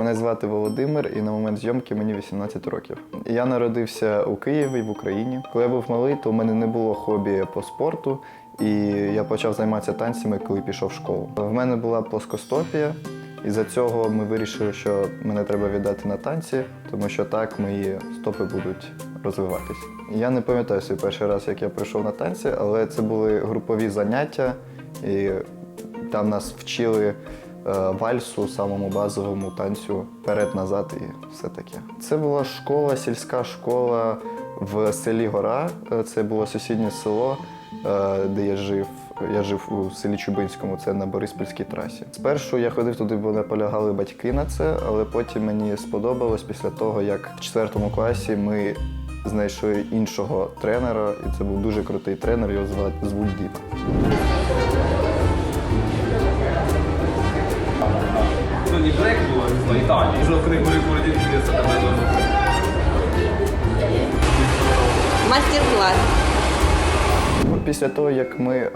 Мене звати Володимир, і на момент зйомки мені 18 років. Я народився у Києві в Україні. Коли я був малий, то в мене не було хобі по спорту, і я почав займатися танцями, коли пішов в школу. В мене була плоскостопія, і за цього ми вирішили, що мене треба віддати на танці, тому що так мої стопи будуть розвиватись. Я не пам'ятаю свій перший раз, як я прийшов на танці, але це були групові заняття, і там нас вчили вальсу, самому базовому танцю вперед-назад і все таке. Це була школа, сільська школа в селі Гора. Е, Це було сусіднє село, е, де я жив. Я жив у селі Чубинському, це на Бориспільській трасі. Спершу я ходив туди, бо наполягали батьки на це, але потім мені сподобалось після того, як в четвертому класі ми знайшли іншого тренера, і це був дуже крутий тренер, його звати звуть Діма. Ну, Black было, не знаю, Италия. Уже в категории городин придется там это. Мастер-класс. Ну, Після того, як ми е,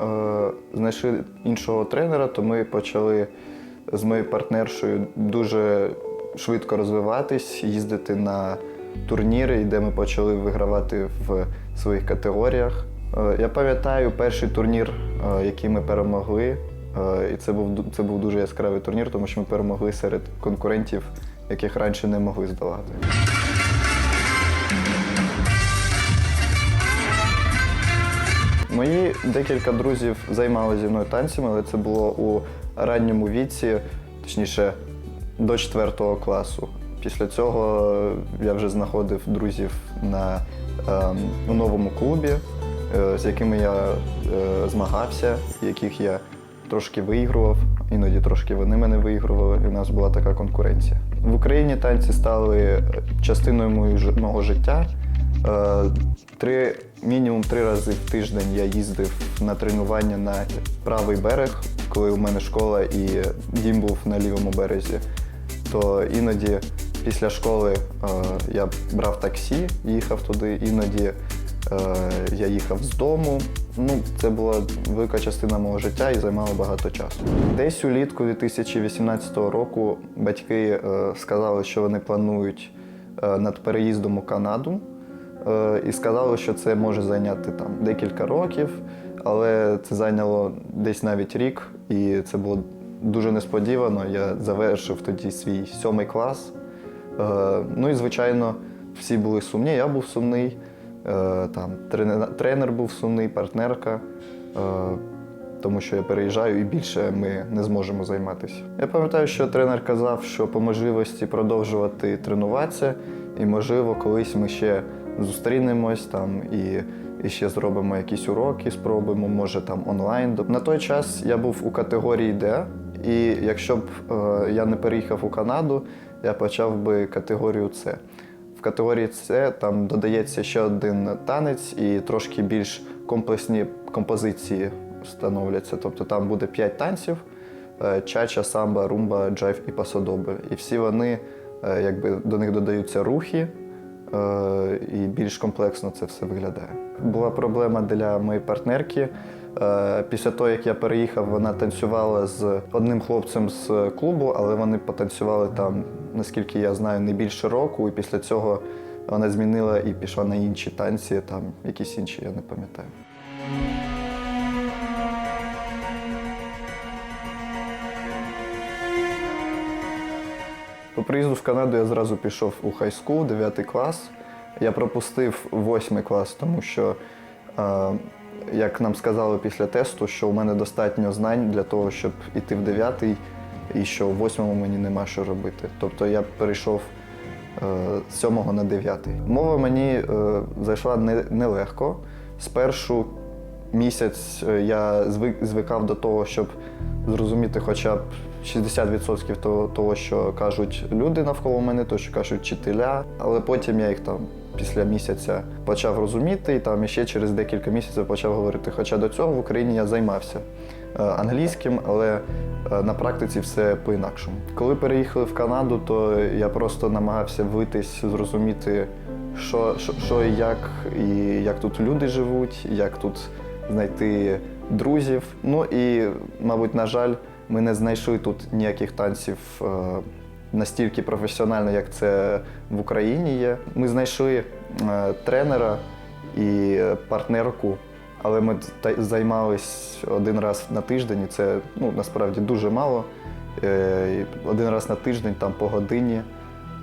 знайшли іншого тренера, то ми почали з моєю партнершою дуже швидко розвиватись, їздити на турніри, де ми почали вигравати в своїх категоріях. Е, я пам'ятаю перший турнір, е, який ми перемогли. Е, і це був, це був дуже яскравий турнір, тому що ми перемогли серед конкурентів, яких раніше не могли здолати. Мої декілька друзів займалися зі мною танцями, але це було у ранньому віці, точніше, до 4 класу. Після цього я вже знаходив друзів на, ем, у новому клубі, е, з якими я е, змагався, яких я трошки виігрував, іноді трошки вони мене виігрували, і у нас була така конкуренція. В Україні танці стали частиною мого ж- мого життя. Е, Три, мінімум три рази в тиждень я їздив на тренування на правий берег, коли у мене школа і дім був на лівому березі. То іноді після школи е, я брав таксі, їхав туди, іноді е, я їхав з дому. Ну, це була велика частина мого життя і займало багато часу. Десь улітку 2018 року батьки е, сказали, що вони планують е, над переїздом у Канаду. Е, і сказали, що це може зайняти там декілька років, але це зайняло десь навіть рік, і це було дуже несподівано. Я завершив тоді свій сьомий клас. Е, Ну і звичайно, всі були сумні. Я був сумний, е, там тренер, тренер був сумний, партнерка. е, Тому що я переїжджаю і більше ми не зможемо займатися. Я пам'ятаю, що тренер казав, що по можливості продовжувати тренуватися, і можливо, колись ми ще зустрінемось там і, і ще зробимо якісь уроки, спробуємо, може там онлайн. На той час я був у категорії Д, і якщо б е, я не переїхав у Канаду, я почав би категорію С. Категорії С там додається ще один танець і трошки більш комплексні композиції встановляться. Тобто там буде 5 танців: е, чача, самба, румба, джайв і пасодоби. І всі вони, е, якби до них додаються рухи, е, і більш комплексно це все виглядає. Була проблема для моєї партнерки. Е, Після того, як я переїхав, вона танцювала з одним хлопцем з клубу, але вони потанцювали там, наскільки я знаю, не більше року. І після цього вона змінила і пішла на інші танці, там якісь інші, я не пам'ятаю. По приїзду в Канаду я зразу пішов у хайскул, 9 клас. Я пропустив 8 клас, тому що, е, як нам сказали після тесту, що у мене достатньо знань для того, щоб іти в дев'ятий, і що в восьмому мені нема що робити. Тобто я перейшов е, з сьомого на дев'ятий. Мова мені е, зайшла не- нелегко. Спершу місяць е, я звик, звикав до того, щоб зрозуміти хоча б 60% того, того, що кажуть люди навколо мене, то, що кажуть вчителя. Але потім я їх там після місяця почав розуміти, і там ще через декілька місяців почав говорити. Хоча до цього в Україні я займався е, англійським, але е, на практиці все по-інакшому. Коли переїхали в Канаду, то я просто намагався витись, зрозуміти, що, що, що і як, і як тут люди живуть, як тут знайти друзів. Ну і, мабуть, на жаль, ми не знайшли тут ніяких танців, е, настільки професіонально, як це в Україні є. Ми знайшли е, тренера і е, партнерку, але ми займались один раз на тиждень, і це ну, насправді дуже мало. Один раз на тиждень, там по годині.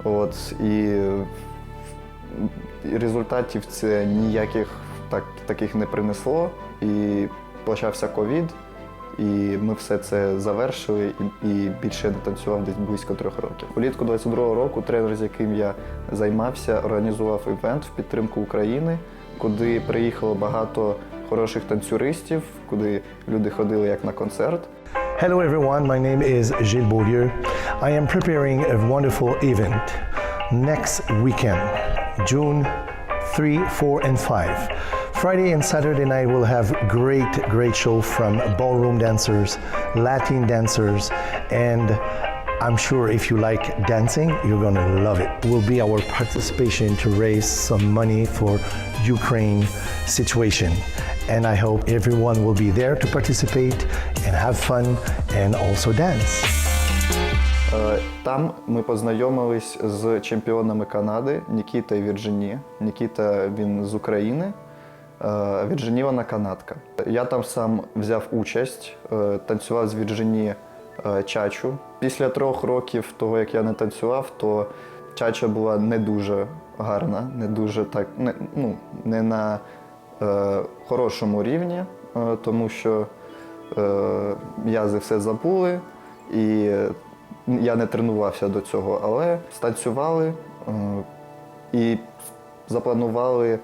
От, і результатів це ніяких так, таких не принесло. І почався ковід, і ми все це завершили, і, більше не танцював десь близько трьох років. Улітку 22-го року тренер, з яким я займався, організував івент в підтримку України, куди приїхало багато хороших танцюристів, куди люди ходили як на концерт. Hello everyone, my name is Gilles Beaulieu. I am preparing a wonderful event next weekend, June 3, 4, and 5. Friday and Saturday night we'll have great, great show from ballroom dancers, Latin dancers, and I'm sure if you like dancing, you're gonna love it. Will be our participation to raise some money for Ukraine situation. And I hope everyone will be there to participate and have fun and also dance. Е, Там ми познайомились з чемпіонами Канади Нікіта і Вірджині. Нікіта він з України, е, а Вірджині вона канадка. Я там сам взяв участь, е, танцював з Вірджині е, чачу. Після трьох років того, як я не танцював, то чача була не дуже гарна, не дуже так, не, ну, не на е, хорошому рівні, е, тому що е, м'язи все забули, і е, я не тренувався до цього, але станцювали е, і запланували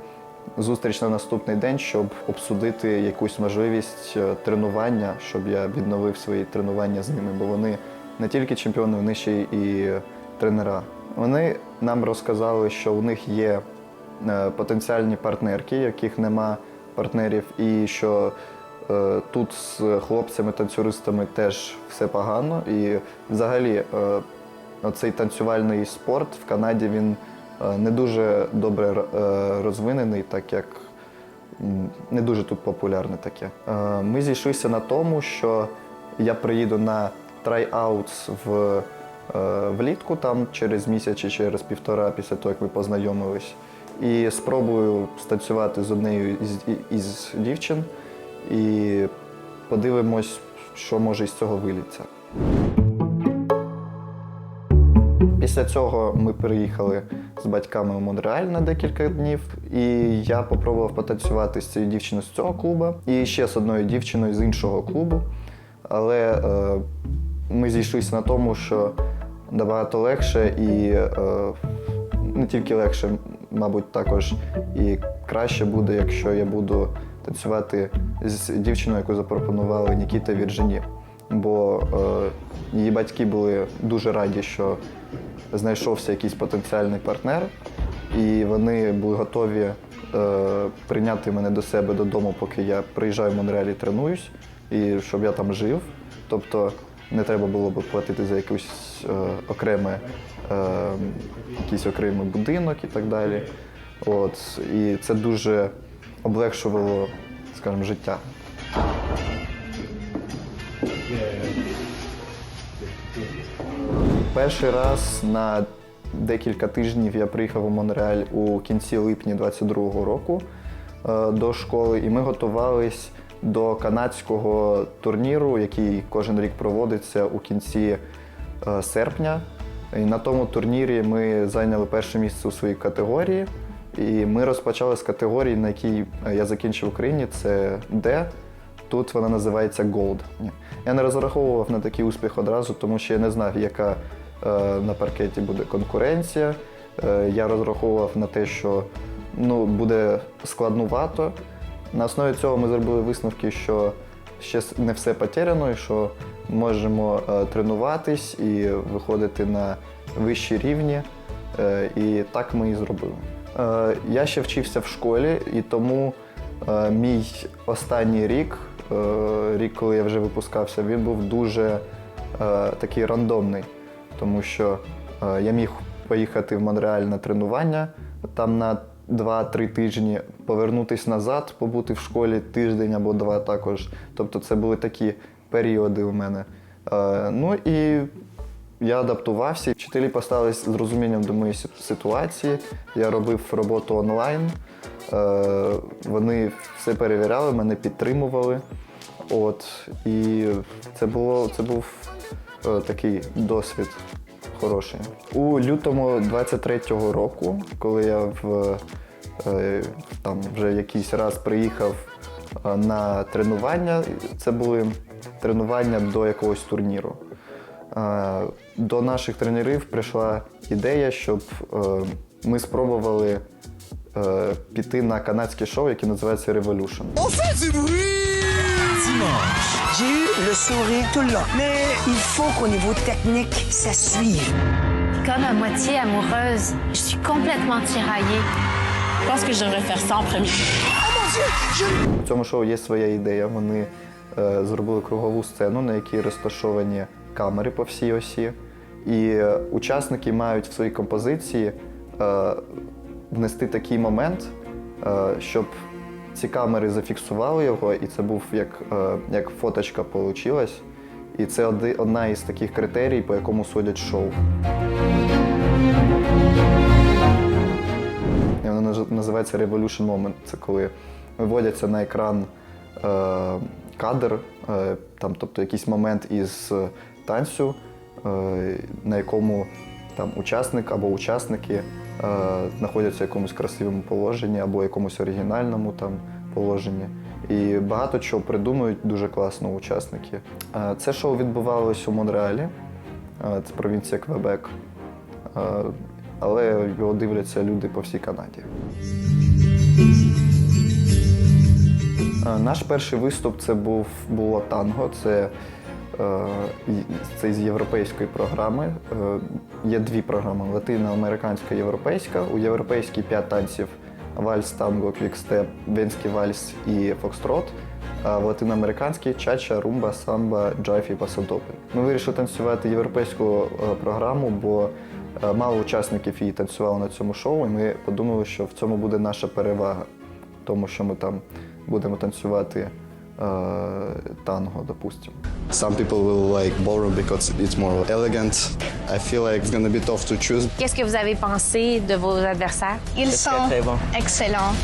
зустріч на наступний день, щоб обсудити якусь можливість е, тренування, щоб я відновив свої тренування з ними, бо вони не тільки чемпіони, вони ще і тренера. Вони нам розказали, що у них є е, потенціальні партнерки, яких нема партнерів, і що е, тут з хлопцями-танцюристами теж все погано. І взагалі е, оцей танцювальний спорт в Канаді він е, не дуже добре е, розвинений, так як не дуже тут популярне таке. Е, Ми зійшлися на тому, що я приїду на трай-аутс в, е, влітку, там через місяць чи через півтора після того, як ми познайомились, і спробую станцювати з однією із, із дівчин і подивимось, що може із цього виліться. Після цього ми переїхали з батьками у Монреаль на декілька днів, і я попробував потанцювати з цією дівчиною з цього клубу і ще з одною дівчиною з іншого клубу. Але е, ми зійшлися на тому, що набагато легше і е, не тільки легше, мабуть, також і краще буде, якщо я буду танцювати з дівчиною, яку запропонували Нікіта Вірджині. Бо е, її батьки були дуже раді, що знайшовся якийсь потенціальний партнер, і вони були готові е, прийняти мене до себе додому, поки я приїжджаю в Монреаль і тренуюсь, і щоб я там жив. Тобто не треба було б платити за якийсь е, окреме, е, якийсь окремий будинок і так далі. От, і це дуже облегшувало, скажімо, життя. Перший раз на декілька тижнів я приїхав у Монреаль у кінці липня 22-го року е, до школи, і ми готувались до канадського турніру, який кожен рік проводиться у кінці е, серпня. І на тому турнірі ми зайняли перше місце у своїй категорії. І ми розпочали з категорії, на якій е, я закінчив в Україні, це D. Тут вона називається Gold. Я не розраховував на такий успіх одразу, тому що я не знав, яка на паркеті буде конкуренція. Е, я розраховував на те, що ну, буде складнувато. На основі цього ми зробили висновки, що ще не все потеряно, і що можемо е, тренуватись і виходити на вищі рівні. Е, і так ми і зробили. Е, я ще вчився в школі, і тому е, мій останній рік, е, рік, коли я вже випускався, він був дуже е, такий рандомний, тому що е, я міг поїхати в Монреаль на тренування там на 2-3 тижні, повернутися назад, побути в школі тиждень або два також. Тобто це були такі періоди у мене. Е, ну і Я адаптувався, вчителі поставились з розумінням до моєї ситуації. Я робив роботу онлайн. Е, Вони все перевіряли, мене підтримували. От, і це, було, це був такий досвід хороший. У лютому 23-го року, коли я в, е, там вже якийсь раз приїхав е, на тренування, це були тренування до якогось турніру. Е, До наших тренерів прийшла ідея, щоб е, ми спробували е, піти на канадське шоу, яке називається Revolution. J'ai eu le sourire tout le long. Mais il faut qu'au niveau technique, ça suive. Comme à moitié amoureuse, je suis complètement tiraillée. Je pense que je devrais faire ça en premier. Oh mon Dieu! Je... В цьому шоу є своя ідея. Вони е, зробили кругову сцену, на якій розташовані камери по всій осі. І е, учасники мають в своїй композиції е, внести такий момент, е, щоб ці камери зафіксували його, і це був як, е, як фоточка получилась. І це одна із таких критерій, по якому судять шоу. І Воно називається Revolution Moment. Це коли виводяться на екран е, кадр, е, там, тобто якийсь момент із танцю, на якому там учасник або учасники знаходяться в якомусь красивому положенні або якомусь оригінальному там положенні. І багато чого придумують дуже класно учасники. Е, Це шоу відбувалось у Монреалі, е, це провінція Квебек. Е, але його дивляться люди по всій Канаді. Е, Наш перший виступ це був було танго. Це, е, це з європейської програми. Е, є дві програми: латиноамериканська і європейська. У європейській п'ять танців: вальс, танго, квікстеп, венський вальс і фокстрот. А в латиноамериканській чача, румба, самба, джайф і пасадобль. Ми вирішили танцювати європейську е, програму, бо е, мало учасників її танцювало на цьому шоу, і ми подумали, що в цьому буде наша перевага, тому що ми там будемо танцювати е, танго, допустимо. Some people will like ballroom because it's more elegant. I feel like it's gonna be tough to choose. Qu'est-ce que vous avez pensé de vos adversaires? Ils sont excellents.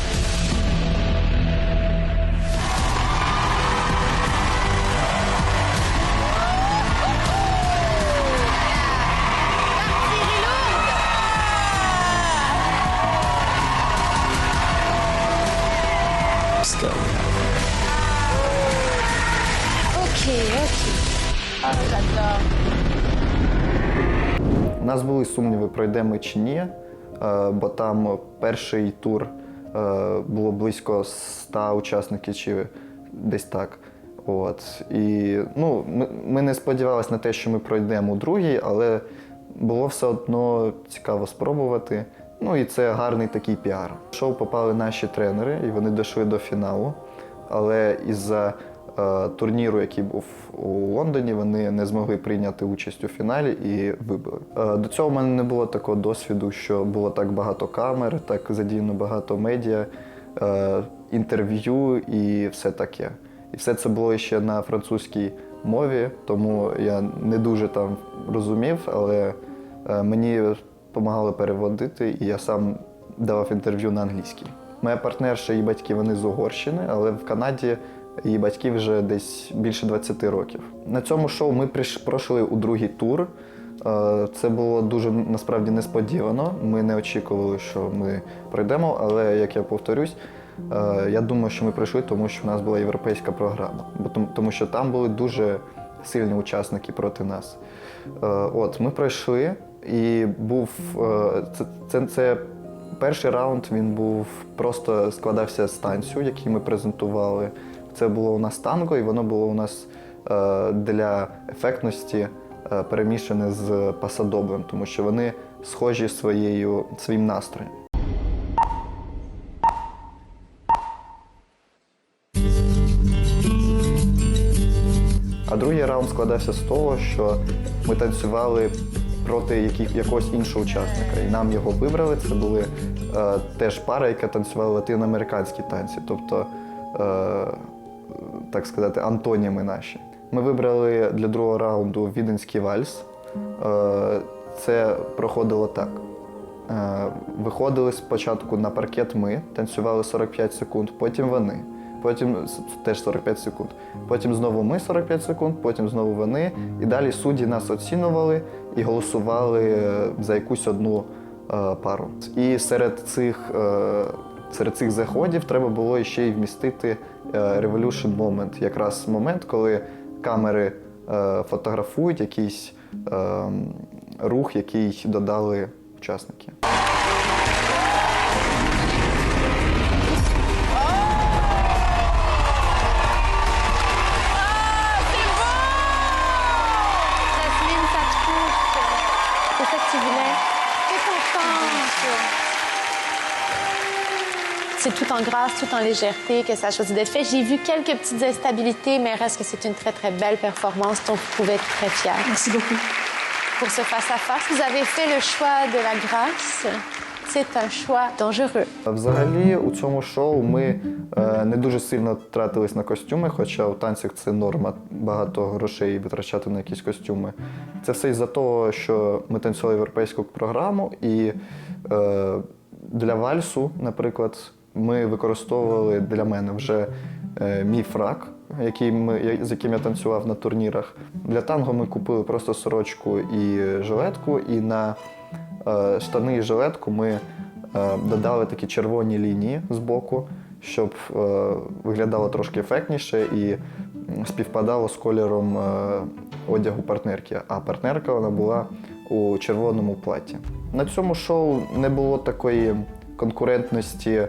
У нас були сумніви, пройдемо чи ні, е, бо там перший тур е, було близько 100 учасників чи десь так. От. І ну, ми, ми не сподівалися на те, що ми пройдемо у другій, але було все одно цікаво спробувати. Ну і це гарний такий піар. В шоу попали наші тренери, і вони дійшли до фіналу. Але із-за турніру, який був у Лондоні, вони не змогли прийняти участь у фіналі і вибили. Е, до цього в мене не було такого досвіду, що було так багато камер, так задіяно багато медіа, е, інтерв'ю і все таке. І все це було ще на французькій мові, тому я не дуже там розумів, але е, мені допомагали переводити, і я сам давав інтерв'ю на англійській. Моя партнерша і батьки вони з Угорщини, але в Канаді її батьки вже десь більше 20 років. На цьому шоу ми пройшли у другий тур. Е, Це було дуже насправді несподівано. Ми не очікували, що ми пройдемо, але як я повторюсь, е, я думаю, що ми пройшли, тому що в нас була європейська програма. Тому що там були дуже сильні учасники проти нас. Е, От, ми пройшли, і був це, це, це перший раунд. Він був просто складався з танцю, який ми презентували. Це було у нас танго, і воно було у нас е, для ефектності е, перемішане з пасадоблем, тому що вони схожі своєю своїм настроєм. А другий раунд складався з того, що ми танцювали проти яких, якогось іншого учасника. І нам його вибрали. Це були е, теж пара, яка танцювала латиноамериканські танці, тобто, е, так сказати, антоніми наші. Ми вибрали для другого раунду віденський вальс. е, це проходило так. Е, Виходили спочатку на паркет ми, танцювали 45 секунд, потім вони, потім теж 45 секунд. Потім знову ми 45 секунд, потім знову вони. І далі судді нас оцінювали і голосували е, за якусь одну пару. І серед цих, серед цих заходів треба було ще й вмістити е, Revolution Moment, якраз момент, коли камери е, фотографують якийсь е, рух, який додали учасники. En grâce, tout en légèreté que ça a choisi d'être fait. J'ai vu quelques petites instabilités, mais reste que c'est une très, très belle performance, donc vous pouvez être très fiers. Merci beaucoup. Pour ce face-à-face, -face, vous avez fait le choix de la grâce. C'est un choix dangereux. Взагалі, у цьому шоу ми е, не дуже сильно тратились на костюми, хоча у танцях це норма багато грошей витрачати на якісь костюми. Це все із-за того, що ми танцювали європейську програму, і е, для вальсу, наприклад, ми використовували для мене вже е, мій фрак, який ми, з яким я танцював на турнірах. Для танго ми купили просто сорочку і жилетку, і на е, штани і жилетку ми е, додали такі червоні лінії з боку, щоб виглядало трошки ефектніше і співпадало з кольором одягу партнерки. А партнерка вона була у червоному платі. На цьому шоу не було такої конкурентності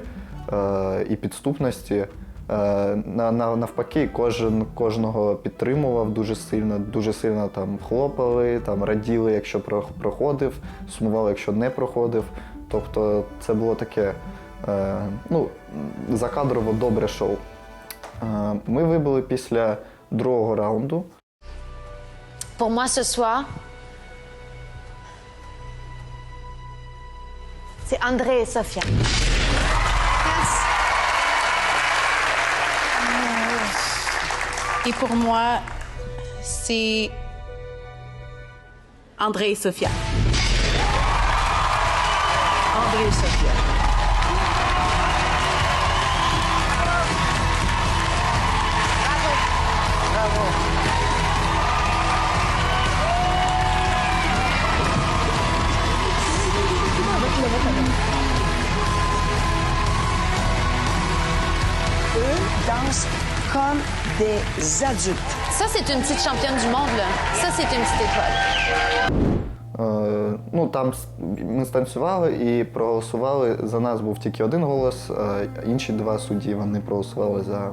і підступності. Е, на, на, навпаки, кожен кожного підтримував дуже сильно, дуже сильно там хлопали, там раділи, якщо про- проходив, сумували, якщо не проходив. Тобто це було таке е, ну, закадрово добре шоу. Е, ми вибули після другого раунду. Pour moi, ce soir, c'est André et Sophia. Et pour moi, c'est André et Sophia. André et Sophia. Eux dansent comme des adultes. Ça, c'est une petite championne du monde, là. Ça, c'est une petite étoile. Е, ну там ми станцювали і проголосували. За нас був тільки один голос, а інші два судді вони проголосували за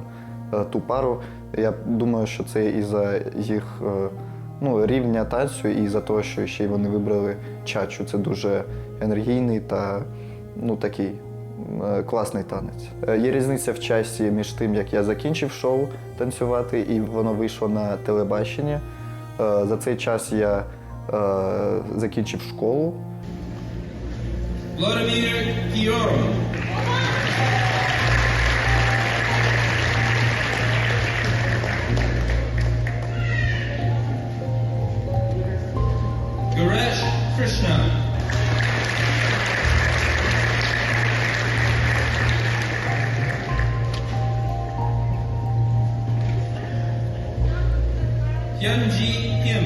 е, ту пару. Я думаю, що це і за їх е, ну, рівня танцю, і за те, що ще й вони вибрали чачу. Це дуже енергійний та ну, такий е, класний танець. Е, Є різниця в часі між тим, як я закінчив шоу танцювати, і воно вийшло на телебаченні. Е, За цей час я е, закінчив школу. Владимир Кіоров. Hyunji Kim.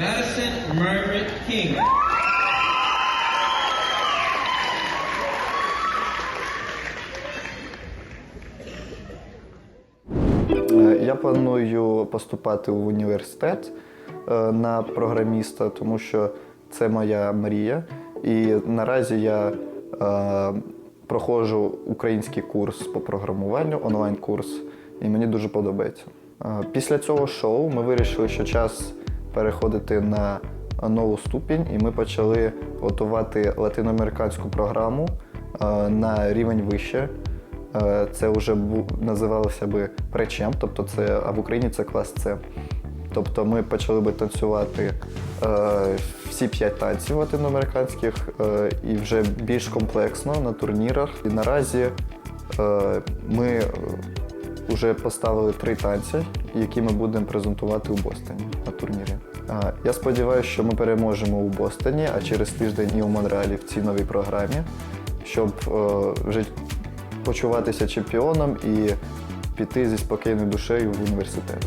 Madison Margaret King. Я планую поступати в університет е, на програміста, тому що це моя мрія. І наразі я е, проходжу український курс по програмуванню, онлайн-курс, і мені дуже подобається. Е, Після цього шоу ми вирішили, що час переходити на нову ступінь, і ми почали готувати латиноамериканську програму е, на рівень вище. Е, Це вже називалося би пречем, тобто це, а в Україні це клас С. Тобто ми почали би танцювати е, всі п'ять танців латиноамериканських е, і вже більш комплексно на турнірах. І наразі е, ми вже поставили три танці, які ми будемо презентувати у Бостоні на турнірі. Е, Я сподіваюся, що ми переможемо у Бостоні, а через тиждень і у Монреалі в цій новій програмі, щоб е, вже почуватися чемпіоном і піти зі спокійною душею в університет.